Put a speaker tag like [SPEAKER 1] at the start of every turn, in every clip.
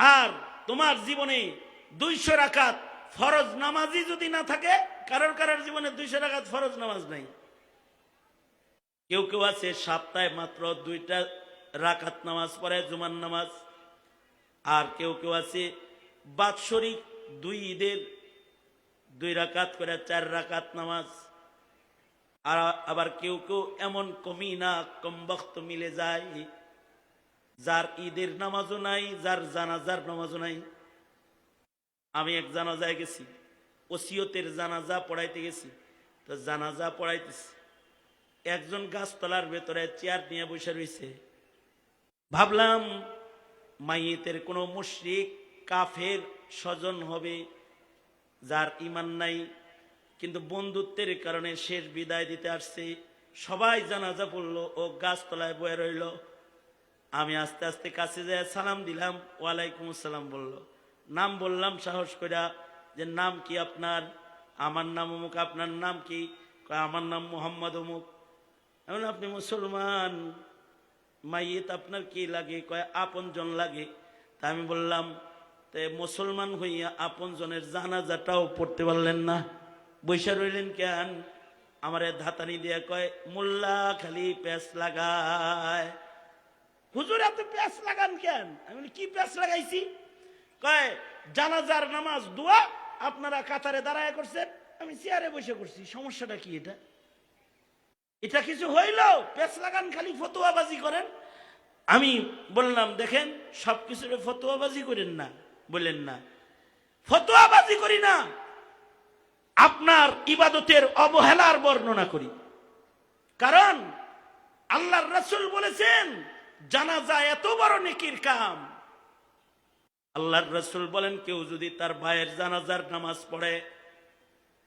[SPEAKER 1] আর তোমার জীবনে দুইশো রাকাত ফরজ নামাজই যদি না থাকে, কারোর কারোর জীবনে দুইশো রাকাত ফরজ নামাজ নাই। কেউ কেউ আছে সপ্তাহে মাত্র দুইটা রাকাত নামাজ পড়ে জুমান নামাজ। আর কেউ কেউ আছে বাৎসরিক দুই ঈদের দুই রাকাত করে চার রাকাত নামাজ। আর আবার কেউ কেউ এমন কমি না, কম বক্ত মিলে যায়। যার ঈদের নামাজও নাই, যার জানাজার নামাজও নাই। আমি এক জানাজায় গেছি, ওসিয়তের জানাজা পড়াইতে গেছি। তো জানাজা পড়াইতেছি। একজন গাছতলার ভেতরে চেয়ার নিয়ে বসে রয়েছে ভাবলাম, মাইয়েতের কোনো মুশরিক, কাফের স্বজন হবে যার ইমান নাই, কিন্তু বন্ধুত্বের কারণে শেষ বিদায় দিতে আসছে। সবাই জানাজা পড়ল ও গাছতলায় বয়ে রইল। আমি আস্তে আস্তে কাছে যায় সালাম দিলাম, ওয়ালাইকুম আসসালাম বলল। নাম বললাম, সাহস কইরা যে নাম কি আপনার? আমার নাম অমুক, আপনার নাম কি? আমার নাম মোহাম্মদ অমুক। এমন আপনি মুসলমান? মাইয়েত আপনার কি লাগে? কয় আপন জন লাগে। তা আমি বললাম, তে মুসলমান হইয়া আপন জনের জানাজাটাও পড়তে পারলেন না। বৈশা রইলেন কেন? আমারে ধাতানি দিয়া কয়, মোল্লা খালি প্যাস লাগায়। হুজুর, এত প্যাস লাগান কেন? আমি কি প্যাস লাগাইছি? কয়, জানাজার নামাজ দোয়া, আপনারা কাতারে দাঁড়ায় করছেন, আমি চেয়ারে বসে করছি। সমস্যাটা কি এটা? এটা কিছু হইল? পেছ লাগান, খালি ফতোয়াবাজি করেন? আমি বললাম, দেখেন সব ফতোয়াবাজি করেন না বললেন না। ফতোয়াবাজি করি না, আপনার ইবাদতের অবহেলার বর্ণনা করি। কারণ, আল্লাহর রসুল বলেছেন জানাজা এত বড় নেকির কাম। আল্লাহর রসুল বলেন, কেউ যদি তার ভাইয়ের জানাজার নামাজ পড়ে,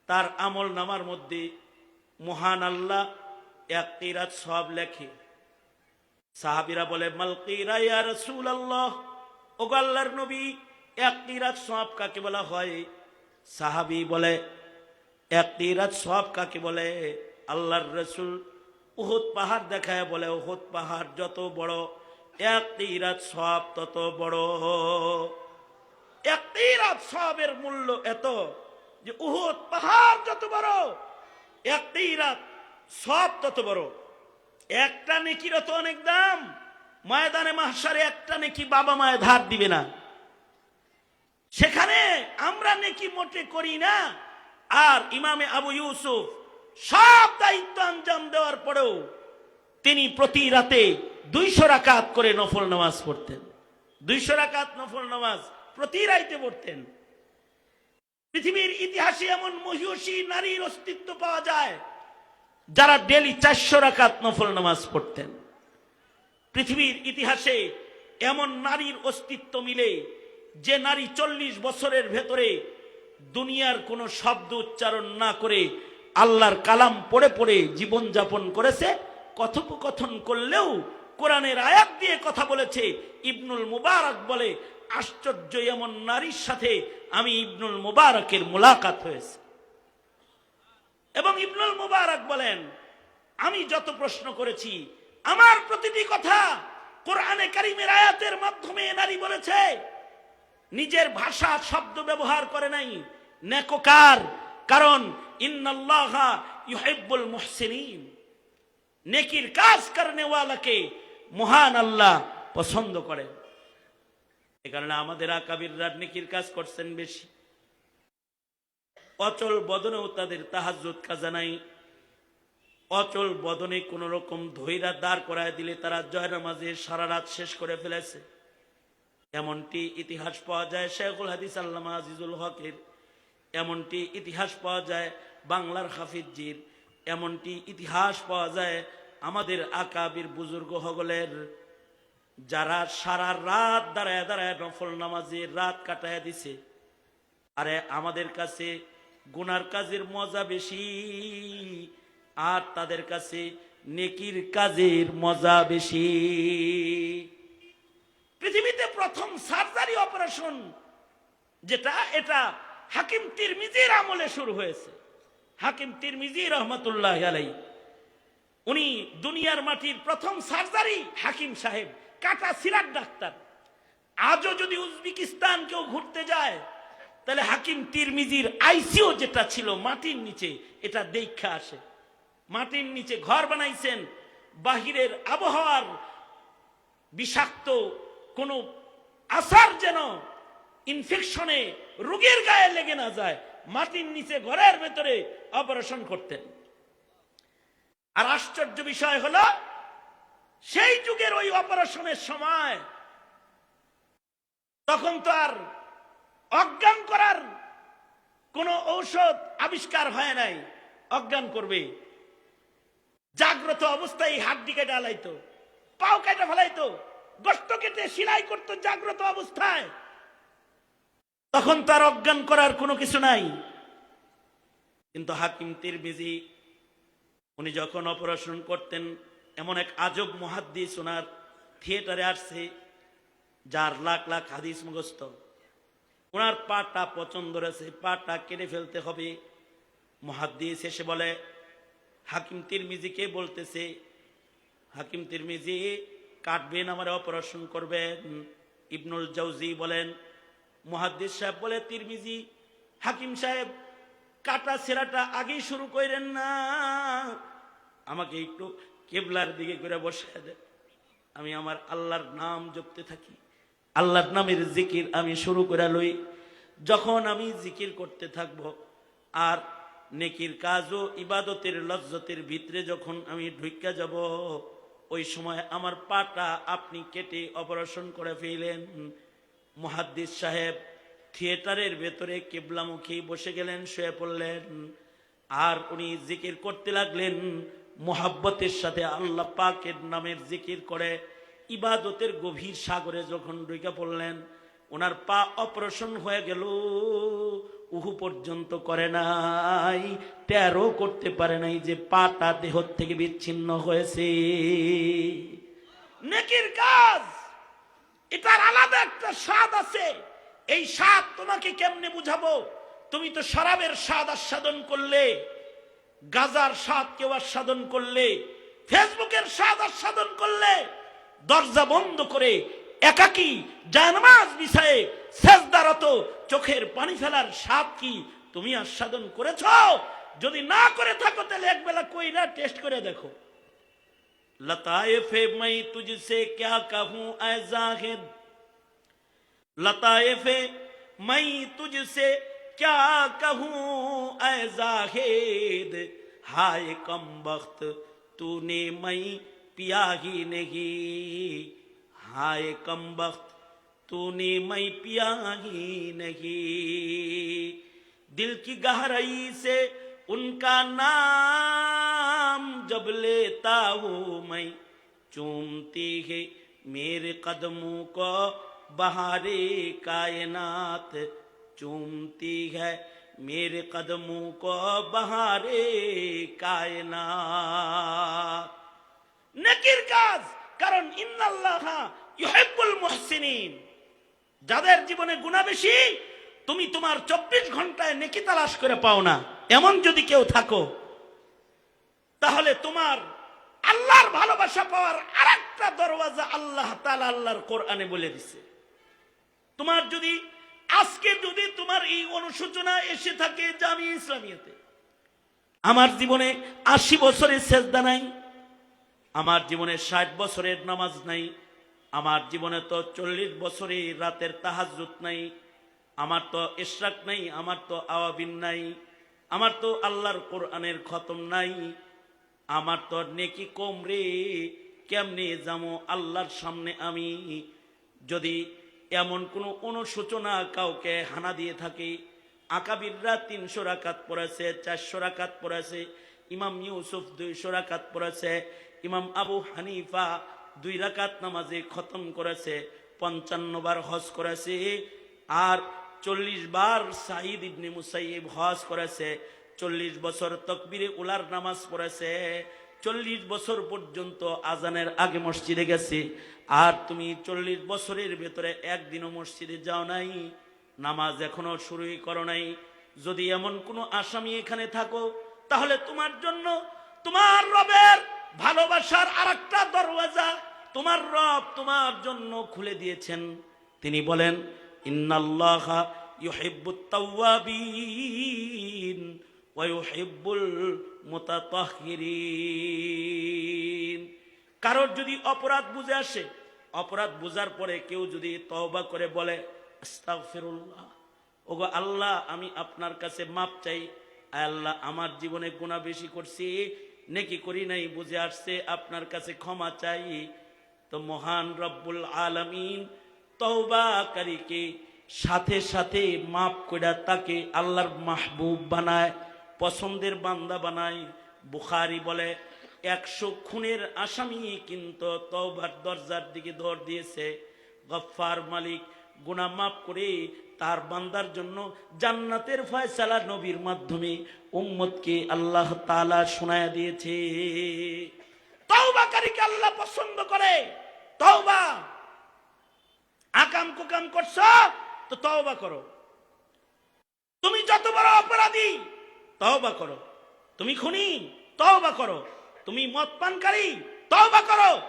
[SPEAKER 1] তার আমল নামার মধ্যে মহান আল্লাহ এক সব লেখে। সাহাবিরা বলে মালকিরা ইয়া রসুল আল্লাহ ও আল্লাহর নবী, এক সব কাকে বলা হয়? সাহাবি বলে, এক কিরাত সব কাকে বলে? আল্লাহর রসুল উহুদ পাহাড় দেখায় বলে, উহুদ পাহাড় যত বড় এক কিরাত সব তত বড়। এক কিরাত সবের মূল্য এত যে উহুদ পাহাড় যত বড় এক কিরাত সব তত বড়। একটা নেকির তো অনেক দাম। ময়দানে মাহসারে একটা নেকি বাবা মায়ের ধার দিবে না। সেখানে আমরা নেকি মোটে করি না। আর ইমামে আবু ইউসুফ সব দায়িত্ব আঞ্জাম দেওয়ার পরেও তিনি প্রতি রাতে দুইশো রাকাত করে নফল নামাজ পড়তেন। দুইশো রাকাত নফল নামাজ প্রতি রাইতে পড়তেন। পৃথিবীর ইতিহাসে এমন মহিষী, নারীর অস্তিত্ব পাওয়া যায়, যারা ডেলি চারশো রাকাত নফল নামাজ পড়তেন। পৃথিবীর ইতিহাসে এমন নারীর অস্তিত্ব মিলে যে নারী চল্লিশ বছরের ভেতরে দুনিয়ার কোনো শব্দ উচ্চারণ না করে আল্লাহর কালাম পড়ে পড়ে জীবন যাপন করেছে, কথোপকথন করলেও কোরআনের আয়াত দিয়ে কথা বলেছে। ইবনুল মুবারক বলে, আশ্চর্য এমন নারীর সাথে আমি ইবনুল মুবারকের মোলাকাত হয়েছে। এবং ইবনুল মুবারক বলেন, আমি যত প্রশ্ন করেছি, আমার প্রতিটি কথা কোরআনে কারিমের আয়াতের মাধ্যমে নারী বলেছে। নিজের ভাষা, শব্দ ব্যবহার করে নাই, নেককার কারণ ইন্নাল্লাহ ইউহিব্বুল নেকির কাজ করনেওয়ালাকে মহান আল্লাহ পছন্দ করেন। এ কারণে আমাদের আকাবিররা নেকির কাজ করছেন বেশি। অচল বদনেও তাদের তাহাজুদ কাজা নাই। অচল বদনে কোন রকম ধৈরা দাঁড় করায় দিলে তারা জয়নামাজে সারা রাত শেষ করে ফেলেছে। এমনটি ইতিহাস পাওয়া যায় শেখুল হাদিস আল্লামা আজিজুল হকের। এমনটি ইতিহাস পাওয়া যায় বাংলার হাফিজির এমনটি ইতিহাস পাওয়া যায় আমাদের আকাবির বুজুর্গ হগলের। যারা সারা রাত দাঁড়ায় দাঁড়ায় নফল নামাজে রাত কাটায় দিছে। আরে আমাদের কাছে গুনার কাজের মজা বেশি, আর তাদের কাছে নেকির কাজের মজা বেশি। পৃথিবীতে প্রথম সার্জারি অপারেশন যেটা, এটা হাকিম তিরমিজির আমলে শুরু হয়েছে। হাকিম তিরমিজি রহমতুল্লাহ আলাই উনি দুনিয়ার মাটির প্রথম সার্জারি হাকিম সাহেব, কাটা সিরাট ডাক্তার। আজও যদি উজবেকিস্তান কেউ ঘুরতে যায়, তাহলে হাকিম তিরমিজির আইসিও যেটা ছিল মাটির নিচে, এটা দেখা আসে। মাটির নিচে ঘর বানাইছেন, বাহিরের আবহাওয়ার বিষাক্ত কোনো আসার যেন ইনফেকশনে রোগীর গায়ে লেগে না যায়, মাটির নিচে ঘরের ভেতরে অপারেশন করতেন আর আশ্চর্য বিষয় হলো, সেই যুগের ওই অপারেশনের সময় তখন তো আর অজ্ঞান করার কোন ঔষধ আবিষ্কার হয় নাই, অজ্ঞান করবে। জাগ্রত অবস্থায় হাড্ডি কেটে আলাইতো পাও কেটে ফেলাইতো, গোস্ত কেটে সিলাই করতো জাগ্রত অবস্থায়। তখন তার অজ্ঞান করার কোনো কিছু নাই। কিন্তু হাকিম তীর তিরমিজি, উনি যখন অপারেশন করতেন, এমন এক আজব মহাদ্দিস ওনার থিয়েটারে আসছে, যার লাখ লাখ হাদিস মুখস্থ। ওনার পাটা পছন্দ রয়েছে, পাটা কেটে ফেলতে হবে। মহাদ্দিস এসে বলে, হাকিম তিরমিজিকে বলতেছে? হাকিম তিরমিজি, কাটবেন আমার অপারেশন করবেন। ইবনুল জাউজি বলেন মহাদ্দিস সাহেব বলে, তিরমিজি, হাকিম সাহেব, কাটা সেরাটা আগেই শুরু করেন না। আমাকে একটু কেবলার দিকে করে বসে দেন। আমি আমার আল্লাহর নাম জপতে থাকি। আল্লাহর নামের জিকির আমি শুরু করে লই। যখন আমি জিকির করতে থাকব, আর নেকির কাজও ইবাদতের লজ্জতের ভিতরে যখন আমি ঢুকা যাব, ওই সময় আমার পাটা আপনি কেটে অপারেশন করে ফেলেন। মুহাদ্দিস সাহেব থিয়েটারের ভেতরে কেবলামুখী বসে গেলেন, শুয়ে পড়লেন। আর উনি জিকির করতে লাগলেন, মোহাব্বতের সাথে আল্লাহ পাকের নামের জিকির করে ইবাদতের গভীর সাগরে যখন ডুইকা পড়লেন ওনার পা অপারেশন হয়ে গেল, উহু পর্যন্ত করে নাই তেরো করতে পারে নাই যে পাটা দেহ থেকে বিচ্ছিন্ন হয়েছে। নেকির কাজ! এটার আলাদা একটা স্বাদ আছে। এই স্বাদ তোমাকে কেমনে বুঝাবো? তুমি তো শরাবের স্বাদ আস্বাদন করলে, গাজার স্বাদ কেউ আস্বাদন করলে, ফেসবুকের স্বাদ আস্বাদন করলে, দরজা বন্ধ করে একাকি জানমাজ বিষয়ে শেষদারত চোখের পানি ফেলার স্বাদ কি তুমি আস্বাদন করেছ? যদি না করে থাকো, তাহলে একবেলা কইরা টেস্ট করে দেখো। لطائف میں تجھ سے کیا کہوں اے زاہد؟ لطائف میں تجھ سے کیا کہوں اے زاہد؟ ہائے کم بخت تو نے میں پیا ہی نہیں۔ ہائے کم بخت تو نے میں پیا ہی نہیں۔ دل کی گہرائی سے ان کا نام जब लेता हूँ मैं चूमती है मेरे कदमों को बहारे कायनात चूमती है मेरे कदमों को बहारे कायनात নেকির কাজ কারণ ইন্নাল্লাহ ইউহিব্বুল মুহসিনিন যাদের জীবনে গুণা বেশি তুমি তোমার চব্বিশ ঘন্টায় নেকি তালাশ করে পাও না এমন যদি কেউ থাকো তাহলে তোমার আল্লাহর ভালোবাসা পাওয়ার আরেকটা দরওয়াজা আল্লাহ তাআলা আল্লাহর কোরআনে বলে দিছে। তোমার যদি, আজকে যদি তোমার এই অনুশোচনা এসে থাকে জামি ইসলামিয়াতে, আমার জীবনে আশি বছরের সেজদা নাই, আমার জীবনে ষাট বছরের নামাজ নাই, আমার জীবনে তো চল্লিশ বছরে রাতের তাহাজুত নাই, আমার তো ইশরাক নাই, আমার তো আওয়াবিন নাই, আমার তো আল্লাহর কোরআনের খতম নাই আমার তো নেকি কম রে কেমনে যাব আল্লাহর সামনে আমি? যদি এমন কোনো অনুশোচনা কাউকে হানা দিয়ে থাকে, আকাবিররা তিনশো রাকাত পড়েছে, চারশো রাকাত পড়েছে, ইমাম ইউসুফ দুইশো রাকাত পড়েছে, ইমাম আবু হানিফা দুই রাকাত নামাজে খতম করেছে, পঞ্চান্ন বার হজ করেছে, আর চল্লিশ বার সাইদ ইবনে মুসাইব হজ করেছে চল্লিশ বছর তকবিরে উলার নামাজ পড়েছে, চল্লিশ বছর পর্যন্ত আজানের আগে মসজিদে গেছে, আর তুমি চল্লিশ বছরের ভেতরে একদিনও মসজিদে যাও নাই, নামাজ এখনও শুরুই করো নাই। যদি এমন কোনো আসামি এখানে থাকো, তাহলে তোমার জন্য তোমার রবের ভালোবাসার আর একটা দরওয়াজা তোমার রব তোমার জন্য খুলে দিয়েছেন। তিনি বলেন, ইন্নাল্লাহ ইউহিব্বুত তাওয়াবিন। ওয়া ইউহিব্বুল মুতাতাহহিরিন। কারোর যদি অপরাধ বুঝে আসে, অপরাধ বুঝার পরে কেউ যদি তওবা করে বলে, আস্তাগফিরুল্লাহ, ওগো আল্লাহ, আমি আপনার কাছে মাপ চাই। আল্লাহ, আমার জীবনে গুণা বেশি করছি, নেকি করি নাই, বুঝে আসছে, আপনার কাছে ক্ষমা চাই। তো মহান রব্বুল আলামিন তওবাকারীকে সাথে সাথে মাফ করে তাকে আল্লাহর মাহবুব বানায়। পছন্দের বান্দা বানায়। বুখারি বলে, একশো খুনের আসামি কিন্তু তওবার দরজার দিকে ধর দিয়েছে। গফফার মালিক গুণা মাফ করে তার বান্দার জন্য জান্নাতের ফয়সালা নবীর মাধ্যমে উম্মতকে আল্লাহ তালা শোনায়া দিয়েছে। তওবাকারীকে আল্লাহ পছন্দ করে। তওবা। আকাম কুকাম করছ, তো তওবা করো। তুমি যত বড় অপরাধী তওবা করো। তুমি খুনি, তওবা করো। তুমি মদ পানকারী তওবা করো।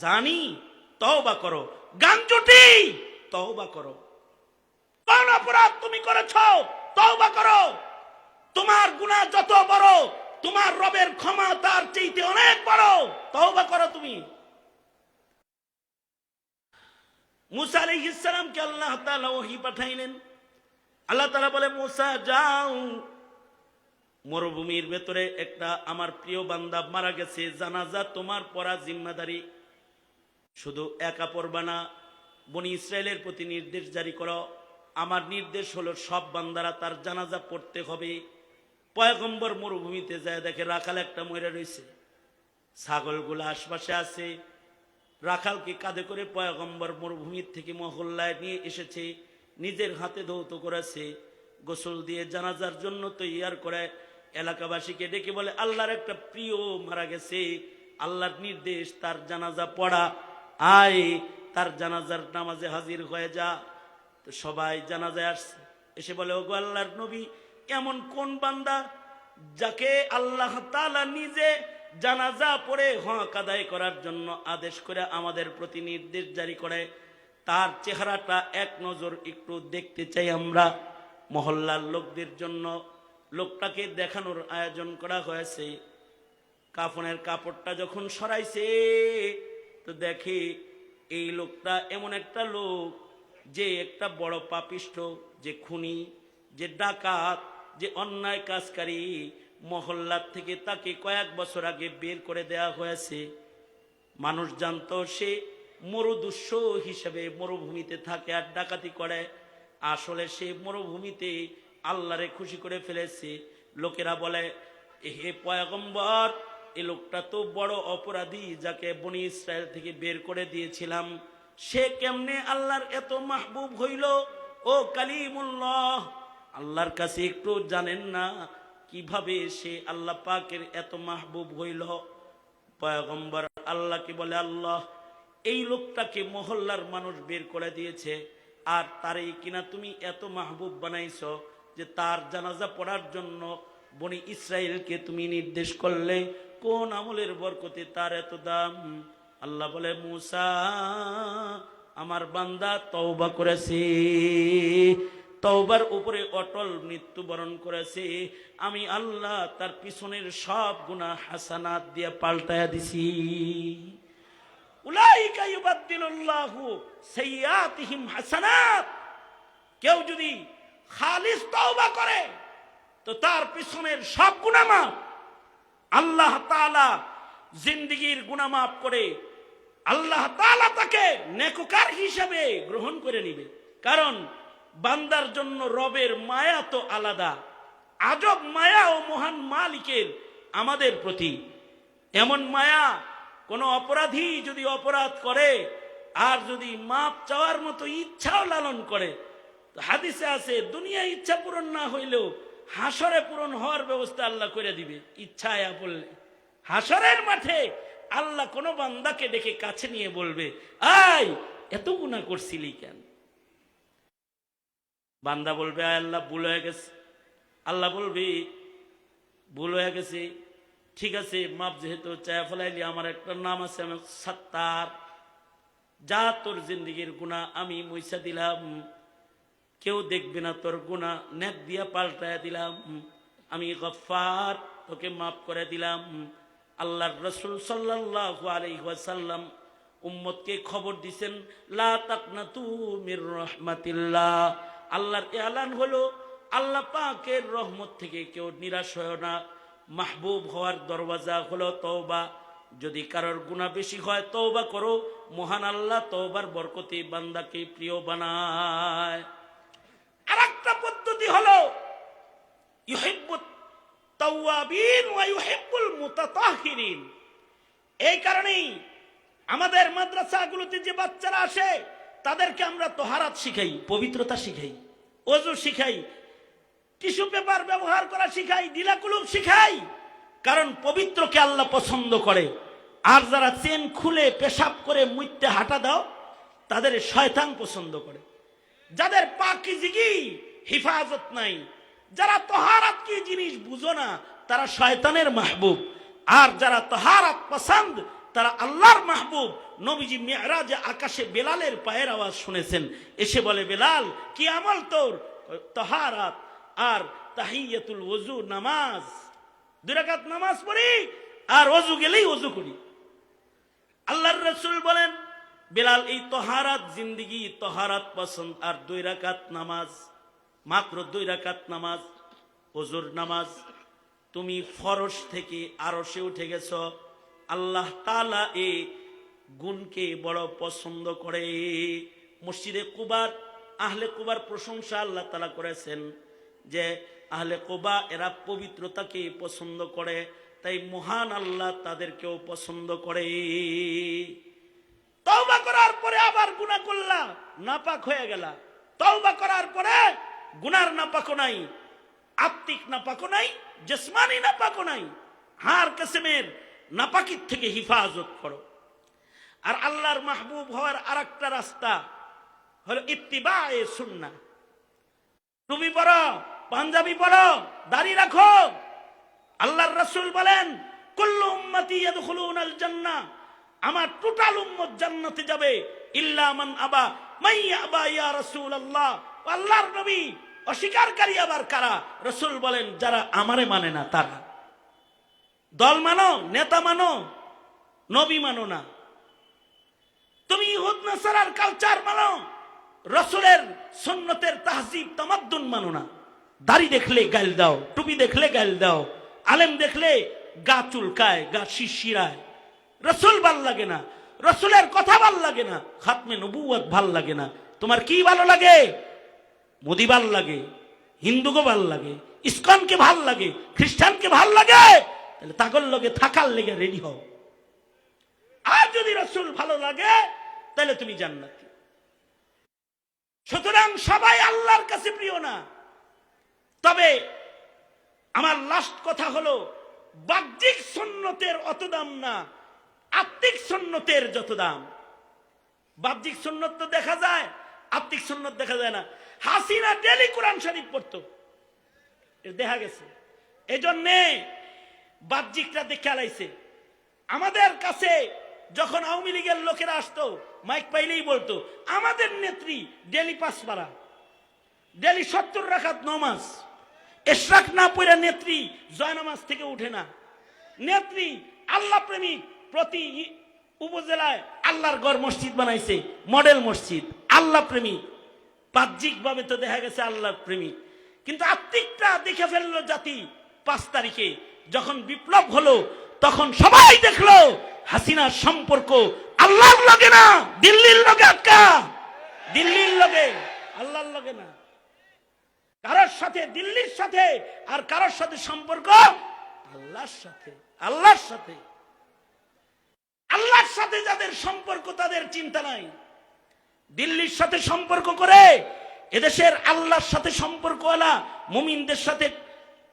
[SPEAKER 1] জানি, তওবা করো। গাঞ্জুটি তওবা করো। কোন অপরাধ তুমি করেছ, তওবা করো। তোমার গুনাহ যত বড়, তোমার রবের ক্ষমা তার চাইতে অনেক বড়, তওবা করো তুমি। মুসা আলাইহিসসালামকে আল্লাহ তাআলা ওহী পাঠাইলেন। আল্লাহ তাআলা বলে, মুসা, যাও। মরুভূমির ভেতরে একটা আমার প্রিয় বান্দা মারা গেছে, জানাজা তোমার পড়া জিম্মাদারি। শুধু একা পড়বা না, বনি ইসরায়েলের প্রতি নির্দেশ জারি করো। আমার নির্দেশ হলো সব বান্দারা তার জানাজা পড়তে হবে। পয়গম্বর মরুভূমিতে যায় দেখে রাখাল একটা ময়রা রয়েছে। ছাগলগুলো আশপাশে আছে। রাখালকে কাঁধে করে পয়গম্বর মরুভূমির থেকে মহল্লায় নিয়ে এসেছে। নিজের হাতে ধৌত করেছে। গোসল দিয়ে জানাজার জন্য তৈয়ার করে এলাকাবাসীকে ডেকে বলে, আল্লাহর একটা প্রিয় মারা গেছে। আল্লাহর নির্দেশ, তার জানাজা পড়া। আয়, তার জানাজার নামাজে হাজির হয়ে যা। তো সবাই জানাজায় আসছে। এসে বলে, ওগো আল্লাহর নবী, এমন কোন বান্দা যাকে আল্লাহ তালা নিজে জানাজা পড়ে হক আদায় করার জন্য আদেশ করে আমাদের প্রতি নির্দেশ জারি করে? তার চেহারাটা এক নজর একটু দেখতে চাই আমরা মহল্লার লোকদের জন্য। লোকটাকে দেখানোর আয়োজন করা হয়েছে। কাফনের কাপড়টা যখন সরাইছে, তো দেখে এই লোকটা এমন একটা লোক, যে একটা বড় পাপিষ্ঠ, যে খুনি, যে ডাকাত, যে অন্যায় কাজকারী। মহল্লার থেকে তাকে কয়েক বছর আগে বের করে দেয়া হয়েছে। মানুষ জানতো সে মরুদুস্য হিসেবে মরুভূমিতে থাকে আর ডাকাতি করে। আসলে সে মরুভূমিতে আল্লাহরে খুশি করে ফেলেছি। লোকেরা বলে হে পয়গম্বর, এ লোকটা তো বড় অপরাধী যাকে বনি ইসরায়েল থেকে বের করে দিয়েছিলাম। সে কেমনে আল্লাহর এত মাহবুব হইল? ও কালিমুল্লাহ। আল্লাহর কাছে একটু জানেন না কীভাবে সে আল্লাহ পাকের এত মাহবুব হইল। পয়গম্বর আল্লাহকে বলে, আল্লাহ, এই লোকটাকে মহল্লার মানুষ বের করে দিয়েছে, আর তারে কিনা তুমি এত মাহবুব বানাইছ। যে তার জানাজা পড়ার জন্য বনি ইসরায়েলকে তুমি নির্দেশ করলে, কোন আমলের বরকতে তার এত দাম? আল্লাহ বলে, মুসা, আমার বান্দা তওবা করেছে, তওবার উপরে অটল মৃত্যুবরণ করেছে। আমি আল্লাহ তার পিছনের সব গুনাহ হাসানাত দিয়ে পাল্টায়া দিছি। উলাইকা ইউবাদদিলুল্লাহু সাইয়্যাতিহিম হাসানাত। কেউ যদি খালিস তওবা করে, তো তার পিছনের সব মাফ আল্লাহ তাআলা জিন্দেগীর মাফ করে আল্লাহ তাআলা তাকে নেককার হিসাবে গ্রহণ করে নিবে। কারণ বান্দার জন্য রবের মায়া তো আলাদা, আজব মায়া ও মহান মালিকের আমাদের প্রতি। এমন মায়া কোন অপরাধী যদি অপরাধ করে, আর যদি মাপ চাওয়ার মতো ইচ্ছাও লালন করে হাদিসে আছে, দুনিয়া ইচ্ছা পূরণ না হইলেও হাসরে পূরণ হওয়ার ব্যবস্থা আল্লাহ করে দিবে। ইচ্ছা আয়া পড়লে হাসরের মাঠে আল্লাহ কোন বান্দাকে ডেকে কাছে নিয়ে বলবে আয় এত গুণা করছিলি কেন? বান্দা বলবে, আয় আল্লাহ, ভুল হয়ে গেছে। আল্লাহ বলবে, ভুল হয়ে গেছে। ঠিক আছে, মাপ যেহেতু চায়া ফেলাইলি, আমার একটা নাম আছে আমার সাত্তার। যা তোর জিন্দিগির গুণা আমি মইসা দিলাম। কেউ দেখবে না, তোর গুণা নেক দিয়া পাল্টায় দিলাম। আমি গফার তোকে মাফ করে দিলাম। আল্লাহর রসুল সাল্লাল্লাহু আলাইহি ওয়াসাল্লাম উম্মতকে খবর দিছেন, লা তাকনাতু মির রাহমাতিল্লাহ। আল্লাহর এলান হলো, আল্লাহ পাকের রহমত থেকে কেউ নিরাশ হয় না। মাহবুব হওয়ার দরওয়াজা হলো তওবা। যদি কারোর গুণা বেশি হয়, তওবা করো। মহান আল্লাহ তওবার বরকতে বান্দাকে প্রিয় বানায়। আর একটা পদ্ধতি হলো ইউহিব্বুত তাওয়াবিন ওয়া ইউহিব্বুল মুতাতাহিরিন। এই কারণেই আমাদের মাদ্রাসাগুলোতে যে বাচ্চারা আসে, তাদেরকে আমরা তোহারাত শিখাই, পবিত্রতা শিখাই অজু শিখাই, টিস্যু পেপার ব্যবহার করা শিখাই ডিলাকুলুম শিখাই, কারণ পবিত্রকে আল্লাহ পছন্দ করে। আর যারা চেন খুলে পেশাব করে মুইতে হাঁটা দাও, তাদের শয়তান পছন্দ করে। যাদের পাকি জিগি হিফাজত নাই, যারা তহারাত কি জিনিস বুঝো না, তারা শয়তানের মাহবুব। আর যারা তহারাত পছন্দ, তারা আল্লাহর মাহবুব। নবীজি মেয়েরাজ আকাশে বেলালের পায়ের আওয়াজ শুনেছেন। এসে বলে, বেলাল, কি আমল তোর? তহারাত আর তাহিয়াতুল ওজু নামাজ। দুরাকাত নামাজ পড়ি, আর অজু গেলেই অজু করি। আল্লাহর রসুল বলেন বেলাল, এই তহারাত জিন্দিগি, তহারাত পছন্দ। আর দুই রাকাত নামাজ, মাত্র দুই রাকাত নামাজ অজুর নামাজ। তুমি ফরস থেকে আরশে উঠে গেছ। আল্লাহ তালা এ গুণকে বড় পছন্দ করে। মসজিদে কুবার, আহলে কুবার প্রশংসা আল্লাহ তালা করেছেন যে, আহলে কুবা এরা পবিত্রতাকে পছন্দ করে, তাই মহান আল্লাহ তাদেরকেও পছন্দ করে। পরে আবার গুনাহ করলা নাপাক হয়ে গেলা তওবা করার পরে গুনার নাপাকও নাই, আত্মিক নাপাকও নাই, জেসমানি নাপাকও নাই। হার কাসেমের নাপাকির থেকে হিফাজত করো। আর আল্লাহর মাহবুব হওয়ার আর একটা রাস্তা হলো ইত্তিবা এ সুন্না টুপি পরো পাঞ্জাবি পরো দাড়ি রাখো। আল্লাহর রসুল বলেন, কুল্লু উম্মতি ইয়াদখুলুনাল জান্নাহ। আমার টোটাল উম্মত জান্নাতে যাবে। ইল্লা মান আবা, মাই আবা ইয়া রাসূলুল্লাহ। আল্লাহর নবী অস্বীকারী আবার কারা? রসুল বলেন, যারা আমারে মানে না, তারা। দল মানো, নেতা মানো, নবী মানো না। তুমি ইহুদ, নাসারার কালচার মানো, রসুলের সুন্নতের তাহজিব, তামাদ্দুন মানো না। দাড়ি দেখলে গাইল দাও, টুপি দেখলে গাইল দাও, আলেম দেখলে গা চুলকায়, গা শিশিরায় রসুল ভালো লাগে না, রসুলের কথা ভালো লাগে না, খাতমে নবুয়াত ভালো লাগে না। তোমার কি ভালো লাগে? মোদি ভালো লাগে হিন্দুকে ভালো লাগে, ইস্কনকে ভালো লাগে, খ্রিস্টানকে ভালো লাগে? তাহলে তাগর লগে থাকার লেগে রেডি হও। আর যদি রসুল ভালো লাগে, তাহলে তুমি জান্নাতি। সুতরাং সবাই আল্লাহর কাছে প্রিয় না। তবে আমার লাস্ট কথা হলো, বাহ্যিক সন্ন্যতের অত দাম না। আত্মিক সন্ন্যতের যত দাম। বাহ্যিক সন্ন্যত তো দেখা যায়, আত্মিক সন্ন্যত দেখা যায় না। হাসিনা ডেলি কোরআন শরীফ পড়তো। দেখা গেছে। এজন্যে বাহ্যিকটা দেখে আলাইছে। আমাদের কাছে যখন আওয়ামী লীগের লোকেরা আসতো, মাইক পাইলেই বলতো, আমাদের নেত্রী ডেলি পাস পারা, ডেলি সত্তর রাখাত নমাজ। এশরাক না পড়ে নেত্রী জয়নামাজ থেকে উঠে না। নেত্রী আল্লাহ প্রেমিক প্রতি উপজেলায় আল্লাহর গড় মসজিদ বানাইছে মডেল মসজিদ, আল্লাহ প্রেমিক বাহ্যিক ভাবে তো দেখা গেছে আল্লাহ প্রেমিক কিন্তু আত্মিকটা দেখে ফেলল জাতি পাঁচ তারিখে। যখন বিপ্লব হলো, তখন সবাই দেখল, হাসিনার সম্পর্ক আল্লাহর লগে না, দিল্লির লগে আটকা। দিল্লির লগে, আল্লাহর লগে না। কারোর সাথে দিল্লির সাথে, আর কারোর সাথে সম্পর্ক আল্লাহর সাথে আল্লাহর সাথে। সাথে যাদের সম্পর্ক, তাদের চিন্তা নাই। দিল্লির সাথে সম্পর্ক করে এদেশের আল্লাহর সাথে সম্পর্কওয়ালা মুমিনদের সাথে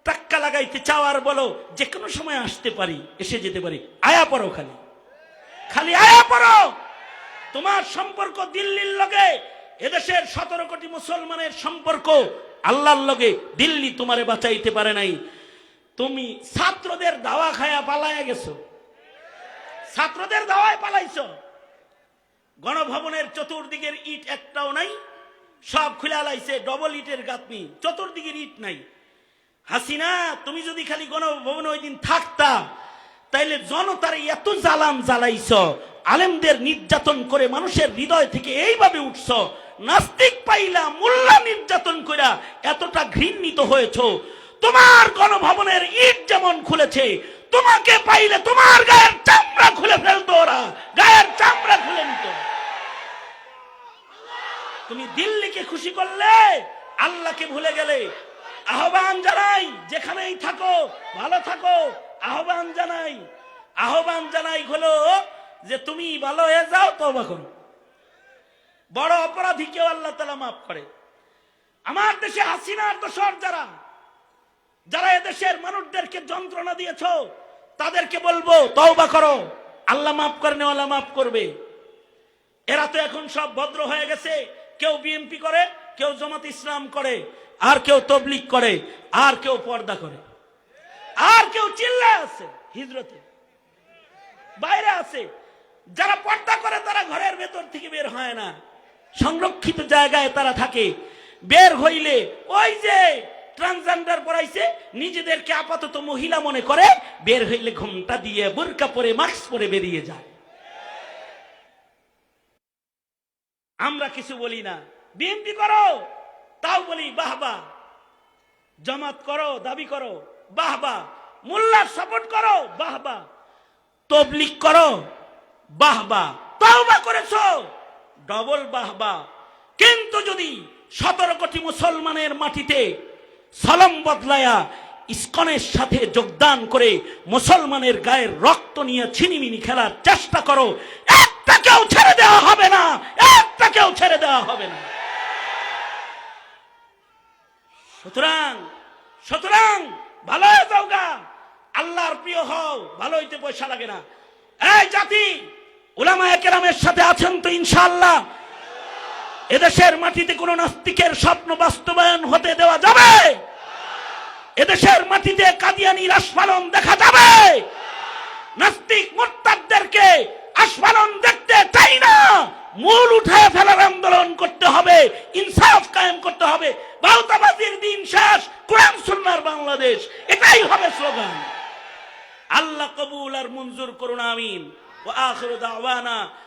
[SPEAKER 1] টাক্কা লাগাইতে চাওয়ার বলো যে কোনো সময় আসতে পারি, এসে যেতে পারি। আয়া পড়ো খালি। খালি আয়া পড়ো! তোমার সম্পর্ক দিল্লির লগে, এদেশের সতেরো কোটি মুসলমানের সম্পর্ক আল্লাহর লগে, দিল্লি তোমারে বাঁচাইতে পারে নাই। তুমি ছাত্রদের দাওয়া খায়া পালায়া গেছো। ছাত্রদের দাওয়ায় পালাইছো। গণভবনের চতুর্দিকের ইট একটাও নাই, সব খুলে লাইছে ডবল ইটের গাঁথনি, চতুর্দিকের ইট নাই। হাসিনা, তুমি যদি খালি গণভবনে ওই দিন থাকতা, তাইলে জনতার এত জ্বালান জ্বালাইছ, আলেমদের নির্যাতন করে মানুষের হৃদয় থেকে এইভাবে উঠছ, নাস্তিক পাইলা, মোল্লা নির্যাতন কইরা এতটা ঘৃণিত হয়েছ। তোমার গণভবনের ইট যেমন খুলেছে তোমাকে পাইলে তোমার গায়ের চামড়া খুলে ফেলতো ওরা। গায়ের চামড়া খুলে নিত। তুমি দিল্লিকে খুশি করলে, আল্লাহকে ভুলে গেলে। আহ্বান জানাই, যেখানেই থাকো, ভালো থাকো। আহ্বান জানাই আহ্বান জানাই হলো যে তুমি ভালো হয়ে যাও তবা করো। বড় অপরাধীকেও আল্লাহ তালা মাফ করে। আমার দেশে হাসিনার দোষর যারা যারা এদেশের মানুষদেরকে যন্ত্রণা দিয়েছ তাদেরকে বলব, তওবা করো। আল্লাহ মাফ করে নেওয়ালা মাফ করবে। এরা তো এখন সব ভদ্র হয়ে গেছে। কেউ বিএনপি করে, কেউ জামাত ইসলাম করে, আর কেউ তবলিক করে, আর কেউ পর্দা করে। আর কেউ চিল্লায় আছে, হিজরতে। বাইরে আছে। যারা পর্দা করে, তারা ঘরের ভেতর থেকে বের হয় না। সংরক্ষিত জায়গায় তারা থাকে। বের হইলে ওই যে ট্রান্সজেন্ডার পড়াইছে, নিজেদেরকে আপাতত মহিলা মনে করে, বের হইলে ঘুমটা দিয়ে বোরকা পরে মাস্ক পরে বেরিয়ে যায়। আমরা কিছু বলি না। বিএনপি করো, তাও বলি, বাহ বাহ। জামাত করো, দাবি করো, বাহ বাহ। মোল্লার সাপোর্ট করো, বাহ বাহ। তবলিক করো, বাহ বাহ। তাও বা করেছ ডবল বাহ বাহ। কিন্তু যদি সতেরো কোটি মুসলমানের মাটিতে সালাম বদলায়া ইস্কনের সাথে যোগদান করে মুসলমানের গায়ের রক্ত নিয়ে ছিনিমিনি খেলার চেষ্টা করো। একটা কেউ ছেড়ে দেওয়া হবে না। একটা কেউ ছেড়ে দেওয়া হবে না। সুতরাং সুতরাং ভালো হয়ে যাও গা। আল্লাহর প্রিয় হও ভালো হইতে পয়সা লাগে না। এই জাতি উলামা একরামের সাথে আছেন তো ইনশাআল্লাহ। এদেশের মাটিতে কোন নাস্তিকের স্বপ্ন বাস্তবায়ন হতে দেওয়া যাবে? এদেশের মাটিতে কাদিয়ানির আস্ফালন দেখা যাবে? নাস্তিক মোত্তাদদেরকে আস্ফালন দেখতে চাই না। মূল উঠায় ফেলার আন্দোলন করতে হবে, ইনসাফ কায়েম করতে হবে। বাউতাবাজির দিন শেষ, কোরআন সুন্নার বাংলাদেশ। এটাই হবে স্লোগান। আল্লাহ কবুল আর মঞ্জুর করুন, আমিন। ও দাওয়ানা